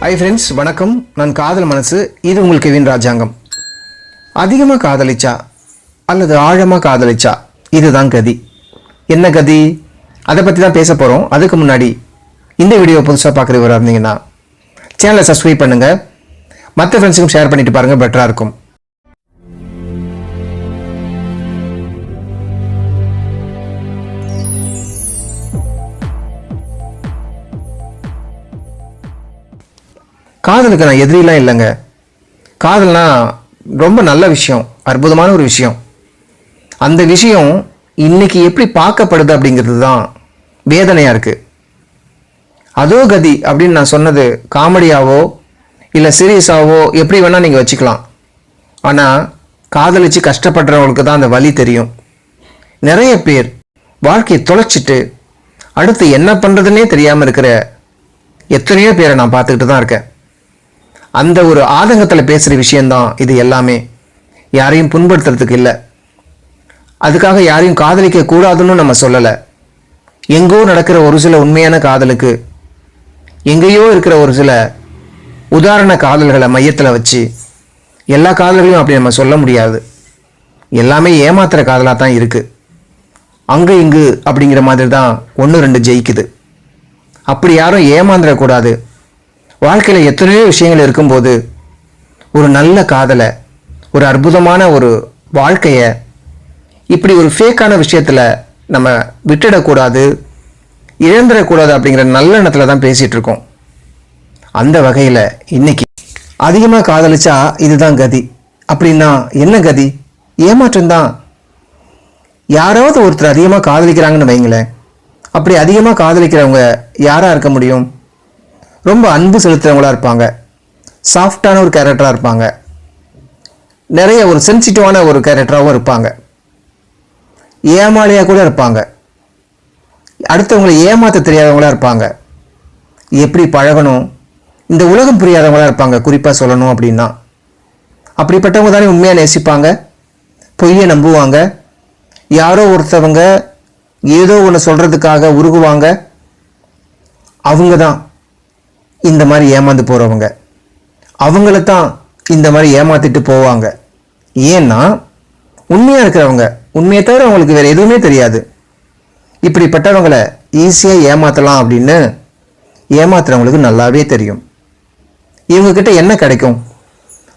Hi friends வணக்கம். நான் காதல் மனசு. இது உங்கள் கெவின் ராஜாங்கம். அதிகமாக காதலிச்சா அல்லது ஆழமாக காதலிச்சா? இதுதான் கதி. என்ன கதி? அதை பற்றி தான் பேச போகிறோம் அதுக்கு முன்னாடி இந்த வீடியோ புதுசாக பார்க்குறவராக இருந்தீங்கன்னா சேனலை சப்ஸ்கிரைப் பண்ணுங்கள் மற்ற ஃப்ரெண்ட்ஸுக்கும் ஷேர் பண்ணிட்டு பாருங்கள் பெட்டராக இருக்கும். காதலுக்கு நான் எதிரிலாம் இல்லைங்க. காதல்னா ரொம்ப நல்ல விஷயம் அற்புதமான ஒரு விஷயம். அந்த விஷயம் இன்னைக்கு எப்படி பார்க்கப்படுது அப்படிங்கிறது தான் வேதனையாக இருக்குது அதோ கதி அப்படின்னு நான் சொன்னது காமெடியாவோ இல்லை சீரியஸாவோ எப்படி வேணால் நீங்கள் வச்சுக்கலாம். ஆனால் காதலிச்சு கஷ்டப்படுறவங்களுக்கு தான் அந்த வழி தெரியும். நிறைய பேர் வாழ்க்கையை தொலைச்சிட்டு அடுத்து என்ன பண்ணுறதுன்னே தெரியாமல் இருக்கிற எத்தனையோ பேரை நான் பார்த்துக்கிட்டு தான் இருக்கேன். அந்த ஒரு ஆதங்கத்தில் பேசுகிற விஷயந்தான் இது எல்லாமே. யாரையும் புண்படுத்துறதுக்கு இல்லை. அதுக்காக யாரையும் காதலிக்க கூடாதுன்னு நம்ம சொல்லலை. எங்கோ நடக்கிற ஒரு சில உண்மையான காதலுக்கு எங்கேயோ இருக்கிற ஒரு சில உதாரண காதல்களை மையத்தில் வச்சு எல்லா காதல்களையும் அப்படி நம்ம சொல்ல முடியாது. எல்லாமே ஏமாத்துற காதலாக தான் இருக்குது அங்கே இங்கு அப்படிங்கிற மாதிரி தான் ஒன்று ரெண்டு ஜெயிக்குது. அப்படி யாரும் ஏமாந்துடக்கூடாது வாழ்க்கையில் எத்தனையோ விஷயங்கள் இருக்கும்போது ஒரு நல்ல காதலை ஒரு அற்புதமான ஒரு வாழ்க்கையை இப்படி ஒரு ஃபேக்கான விஷயத்தில் நம்ம விட்டுடக்கூடாது இழந்துடக்கூடாது அப்படிங்கிற நல்ல எண்ணத்தில் தான் பேசிகிட்டு இருக்கோம் அந்த வகையில் இன்னைக்கு அதிகமாக காதலிச்சா இதுதான் கதி. அப்படின்னா என்ன கதி? ஏமாற்றம் தான். யாராவது ஒருத்தர் அதிகமாக காதலிக்கிறாங்கன்னு வைங்களேன். அப்படி அதிகமாக காதலிக்கிறவங்க யாராக இருக்க முடியும்? ரொம்ப அன்பு செலுத்துறவங்களா இருப்பாங்க. சாஃப்டான ஒரு கேரக்டராக இருப்பாங்க. நிறைய ஒரு சென்சிட்டிவான ஒரு கேரக்டராகவும் இருப்பாங்க. ஏமாளியாக கூட இருப்பாங்க. அடுத்தவங்களை ஏமாற்ற தெரியாதவங்களா இருப்பாங்க. எப்படி பழகணும்? இந்த உலகம் புரியாதவங்களா இருப்பாங்க குறிப்பாக சொல்லணும் அப்படின்னா. அப்படிப்பட்டவங்க தானே உண்மையாக நேசிப்பாங்க? பொய்யை நம்புவாங்க. யாரோ ஒருத்தவங்க ஏதோ ஒன்று சொல்கிறதுக்காக உருகுவாங்க. அவங்க தான் இந்த மாதிரி ஏமாந்து போகிறவங்க அவங்கள தான் இந்த மாதிரி ஏமாத்திட்டு போவாங்க. ஏன்னா உண்மையாக இருக்கிறவங்க உண்மையை தவிர அவங்களுக்கு வேறு எதுவுமே தெரியாது. இப்படிப்பட்டவங்களை ஈஸியாக ஏமாற்றலாம் அப்படின்னு ஏமாத்துறவங்களுக்கு நல்லாவே தெரியும். இவங்கக்கிட்ட என்ன கிடைக்கும்?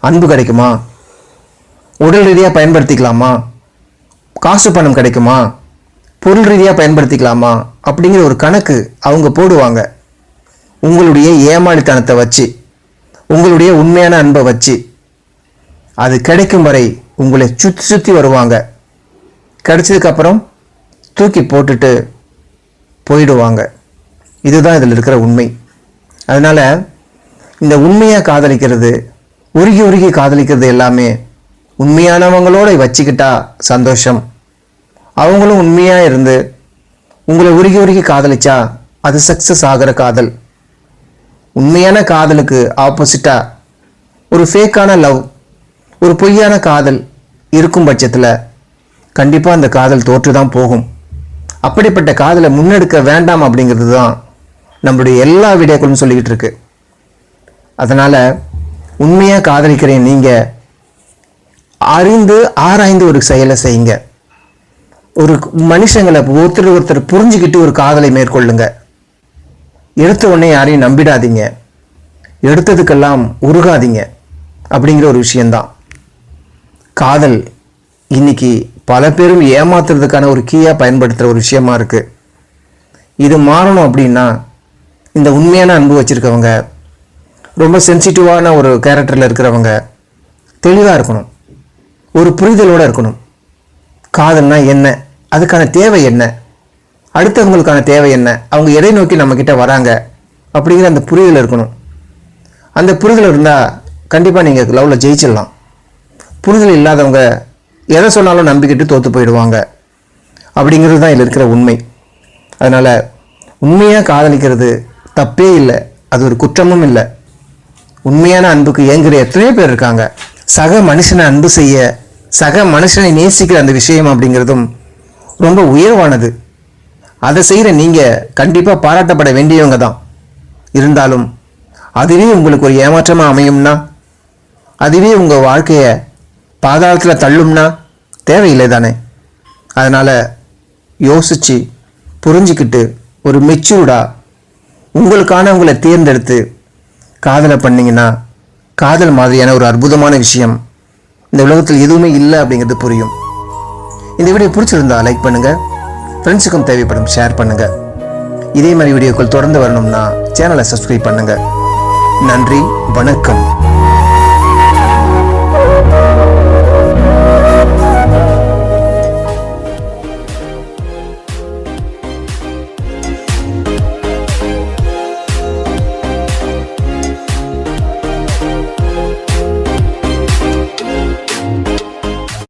அன்பு கிடைக்குமா? உடல் ரீதியாக பயன்படுத்திக்கலாமா? காசு பணம் கிடைக்குமா? பொருள் ரீதியாக பயன்படுத்திக்கலாமா? அப்படிங்கிற ஒரு கணக்கு அவங்க போடுவாங்க. உங்களுடைய ஏமாளித்தனத்தை வச்சு உங்களுடைய உண்மையான அன்பை வச்சு அது கிடைக்கும் வரை உங்களை சுற்றி சுற்றி வருவாங்க. கிடைச்சதுக்கப்புறம் தூக்கி போட்டுட்டு போயிடுவாங்க. இதுதான் இதில் இருக்கிற உண்மை. அதனால் இந்த உண்மையாக காதலிக்கிறது உருகி உருகி காதலிக்கிறது எல்லாமே உண்மையானவங்களோட வச்சுக்கிட்டா சந்தோஷம். அவங்களும் உண்மையாக இருந்து உங்களை உருகி உருகி காதலிச்சா அது சக்ஸஸ் ஆகிற காதல். உண்மையான காதலுக்கு ஆப்போசிட்டாக ஒரு ஃபேக்கான லவ் ஒரு பொய்யான காதல் இருக்கும் பட்சத்தில் கண்டிப்பாக அந்த காதல் தோற்று தான் போகும். அப்படிப்பட்ட காதலை முன்னெடுக்க வேண்டாம் அப்படிங்கிறது தான் நம்மளுடைய எல்லா வீடியோக்களும் சொல்லிக்கிட்டு இருக்கு. அதனால் உண்மையாக காதலிக்கிறேன் நீங்கள் அறிந்து ஆராய்ந்து ஒரு செயலை செய்யுங்க. ஒரு மனுஷங்களை ஒருத்தர் ஒருத்தர் புரிஞ்சுக்கிட்டு ஒரு காதலை மேற்கொள்ளுங்க. எடுத்த உடனே யாரையும் நம்பிடாதீங்க. எடுத்ததுக்கெல்லாம் உருகாதீங்க. அப்படிங்கிற ஒரு விஷயந்தான் காதல் இன்னைக்கு பல பேரும் ஏமாத்துறதுக்கான ஒரு கீயாக பயன்படுத்துகிற ஒரு விஷயமா இருக்குது இது மாறணும் அப்படின்னா இந்த உண்மையான அன்பு வச்சுருக்கவங்க ரொம்ப சென்சிட்டிவான ஒரு கேரக்டரில் இருக்கிறவங்க தெளிவாக இருக்கணும். ஒரு புரிதலோடு இருக்கணும். காதல்னா என்ன? அதுக்கான தேவை என்ன? அடுத்தவங்களுக்கான தேவை என்ன? அவங்க எதை நோக்கி நம்மக்கிட்ட வராங்க? அப்படிங்கிற அந்த புரிதல் இருக்கணும். அந்த புரிதல் இருந்தால் கண்டிப்பாக நீங்கள் லவ்வில் ஜெயிச்சிடலாம். புரிதல் இல்லாதவங்க எதை சொன்னாலும் நம்பிக்கிட்டு தோற்று போயிடுவாங்க. அப்படிங்கிறது தான் இதில் இருக்கிற உண்மை. அதனால் உண்மையாக காதலிக்கிறது தப்பே இல்லை. அது ஒரு குற்றமும் இல்லை. உண்மையான அன்புக்கு ஏங்குற எத்தனையோ பேர் இருக்காங்க. சக மனுஷனை அன்பு செய்ய சக மனுஷனை நேசிக்கிற அந்த விஷயம் அப்படிங்கிறதும் ரொம்ப உயர்வானது. அதை செய்கிற நீங்கள் கண்டிப்பாக பாராட்டப்பட வேண்டியவங்க தான். இருந்தாலும் அதுவே உங்களுக்கு ஒரு ஏமாற்றமாக அமையும்னா? அதுவே உங்கள் வாழ்க்கையை பாதாளத்தில் தள்ளும்னா? தேவையில்லை தானே? அதனால் யோசித்து புரிஞ்சுக்கிட்டு ஒரு மெச்சூர்டாக உங்களுக்கானவங்களை தேர்ந்தெடுத்து காதலை பண்ணிங்கன்னா காதல் மாதிரியான ஒரு அற்புதமான விஷயம் இந்த உலகத்தில் எதுவுமே இல்லை அப்படிங்கிறது புரியும். இந்த வீடியோ பிடிச்சிருந்தா லைக் பண்ணுங்கள் ஃப்ரெண்ட்ஸுக்கும் தேவைப்படும் ஷேர் பண்ணுங்கள் இதே மாதிரி வீடியோக்கள் தொடர்ந்து வரணும்னா சேனலை சப்ஸ்கிரைப் பண்ணுங்கள் நன்றி வணக்கம்.